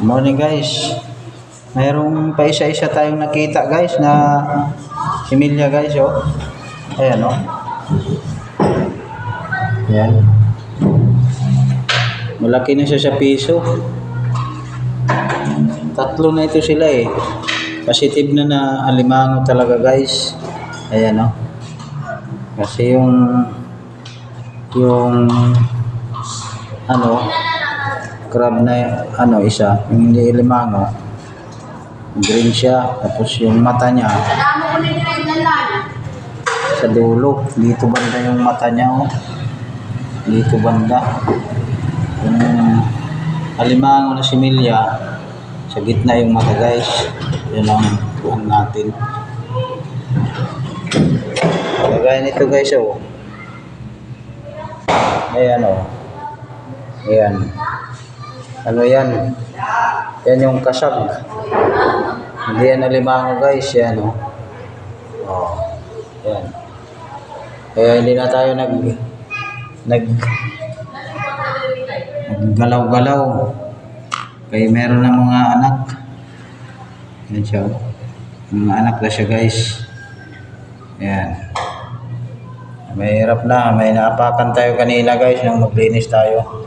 Morning guys. Mayroong pa isa-isa tayong nakita guys na similya guys oh. Ayan oh. Ayan. Malaki na siya sa piso. Tatlo na ito sila eh. Positive na na alimango talaga guys. Ayan oh. Kasi yung yung ano crab na ano isa. Yung hindi limango. Green siya. Tapos yung mata niya. Sa dulo. Dito banda yung mata niya oh. dito banda. Yung alimango na similya sa gitna yung mata guys. Yun ang kuhan natin. Kagaya nito guys oh. Ayan oh. Ayan ano yan? Yan yung kasag hindi yan alimango guys. Yan oh. Oh yan. Kaya hindi na tayo nag nag naggalaw-galaw. Kaya meron na mga anak. Yan siya oh. mga anak na siya guys. Yan. Mahirap na. May naapakan tayo kanina guys. Nung maglinis tayo.